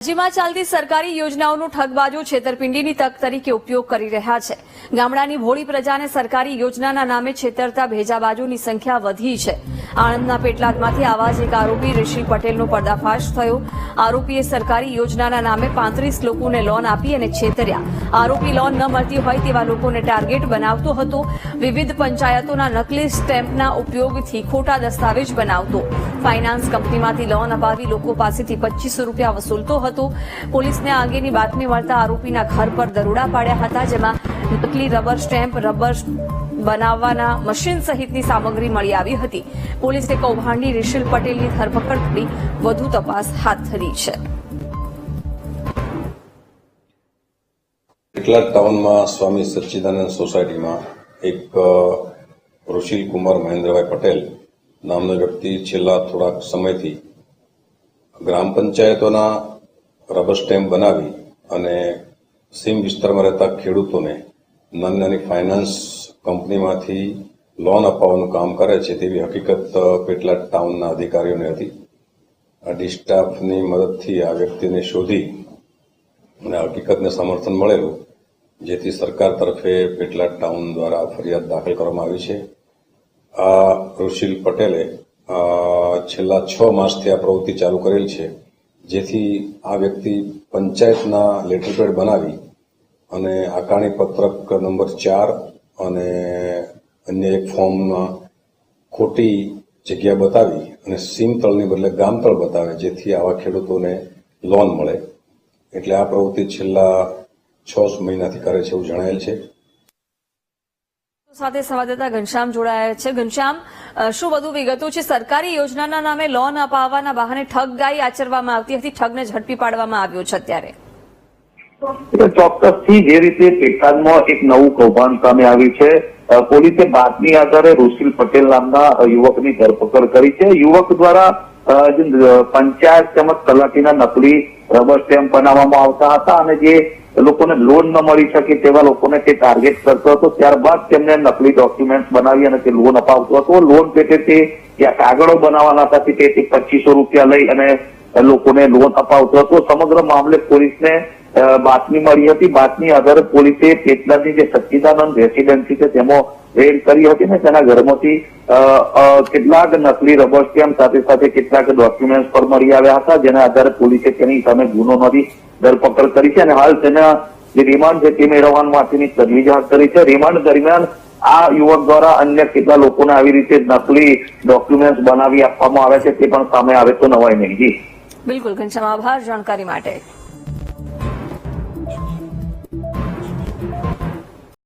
રાજ્યમાં ચાલતી સરકારી યોજનાઓનો ઠગબાજો છેતરપિંડીની તક તરીકે ઉપયોગ કરી રહ્યા છે. ગામડાની ભોળી પ્રજાને સરકારી યોજનાના નામે છેતરતા ભેજાબાજોની સંખ્યા વધી છે. આણંદના પેટલાદમાંથી આવા જ એક આરોપી ઋષિ પટેલનો પર્દાફાશ થયો. આરોપીએ સરકારી યોજનાના નામે પાંત્રીસ લોકોને લોન આપી અને છેતર્યા. આરોપી લોન ન મળતી હોય તેવા લોકોને ટાર્ગેટ બનાવતો હતો. વિવિધ પંચાયતોના નકલી સ્ટેમ્પના ઉપયોગથી ખોટા દસ્તાવેજ બનાવતો. ફાઇનાન્સ કંપનીમાંથી લોન અપાવી લોકો પાસેથી પચીસો રૂપિયા વસૂલતો હતો. પોલીસને આ અંગેની બાતમી મળતા આરોપીના ઘર પર દરોડા પાડ્યા હતા, જેમાં નકલી રબર સ્ટેમ્પ, રબર બનાવવાના મશીન સહિતની સામગ્રી મળી આવી હતી. પોલીસે કૌભાંડી રિશિલ પટેલની ધરપકડ કરી વધુ તપાસ હાથ ધરી છે. કેટલાક ટાઉનમાં સ્વામી સચ્ચિદાનંદ સોસાયટીમાં એક ઋષિલ કુમાર મહેન્દ્રભાઈ પટેલ નામનો વ્યક્તિ છેલ્લા થોડાક સમયથી ગ્રામ પંચાયતોના રબર સ્ટેમ્પ બનાવી અને સીમ વિસ્તારમાં રહેતા ખેડૂતોને નાની નાની ફાઇનાન્સ કંપનીમાંથી લોન અપાવવાનું કામ કરે છે તેવી હકીકત પેટલાદ ટાઉનના અધિકારીઓને હતી. આ ડિસ્ટાફની મદદથી આ વ્યક્તિને શોધી અને હકીકતને સમર્થન મળેલું, જેથી સરકાર તરફે પેટલાદ ટાઉન દ્વારા ફરિયાદ દાખલ કરવામાં આવી છે. આ ઋષિલ પટેલે છેલ્લા છ માસથી આ પ્રવૃત્તિ ચાલુ કરેલ છે. જેથી આ વ્યક્તિ પંચાયતના લેટર પેડ બનાવી અને આકારણી પત્રક નંબર ચાર અને અન્ય એક ફોર્મમાં ખોટી જગ્યા બતાવી અને સીમતળની બદલે ગામતળ બતાવે, જેથી આવા ખેડૂતોને લોન મળે. એટલે આ પ્રવૃત્તિ છેલ્લા છ મહિનાથી કરે છે એવું જણાયેલ છે. સાથે સંવાદદાતા ઘનશ્યામ જોડાયા છે. ઘનશ્યામ શું વધુ વિગતો છે? સરકારી યોજનાના નામે લોન અપાવવાના બહાને ઠગગાઈ આચરવામાં આવતી હતી. ઠગને ઝડપી પાડવામાં આવ્યો છે અત્યારે. ચોક્કસથી જે રીતે પેટાદમાં એક નવું કૌભાંડ સામે આવ્યું છે પોલીસે બાતમી આધારે રુશિલ પટેલ નામના યુવકની ધરપકડ કરી છે. યુવક દ્વારા પંચાયત તેમજ તલાટીના નકલી રબર સ્ટેમ્પ બનાવવામાં આવતા હતા અને જે લોકોને લોન ન મળી શકે તેવા લોકોને તે ટાર્ગેટ કરતો હતો. ત્યારબાદ તેમને નકલી ડોક્યુમેન્ટ બનાવી અને તે લોન અપાવતો હતો. લોન પેટે તે કાગળો બનાવવાના હતા તે પચીસો રૂપિયા લઈ અને લોકોને લોન અપાવતો હતો. સમગ્ર મામલે પોલીસને બાતમી મળી હતી. બાતમી આધારે પોલીસે પેટલાની જે સચ્ચિદાનંદ રેસીડેન્સી છે, તેમાં રેડ કરી હતી ને તેના ઘરમાંથી કેટલાક નકલી રબર સ્ટેમ્પ સાથે સાથે કેટલાક ડોક્યુમેન્ટ પર મળી આવ્યા હતા, જેના આધારે પોલીસે તેની સામે ગુનો નોંધી ધરપકડ કરી છે અને હાલ તેના જે રિમાન્ડ છે તે મેળવવા માટેની તજવીજ હાથ કરી છે. રિમાન્ડ દરમિયાન આ યુવક દ્વારા અન્ય કેટલા લોકોને આવી રીતે નકલી ડોક્યુમેન્ટ બનાવી આપવામાં આવે છે તે પણ સામે આવે તો નવાઈ નહીં. બિલકુલ ઘનશ્યામ આભાર જાણકારી માટે.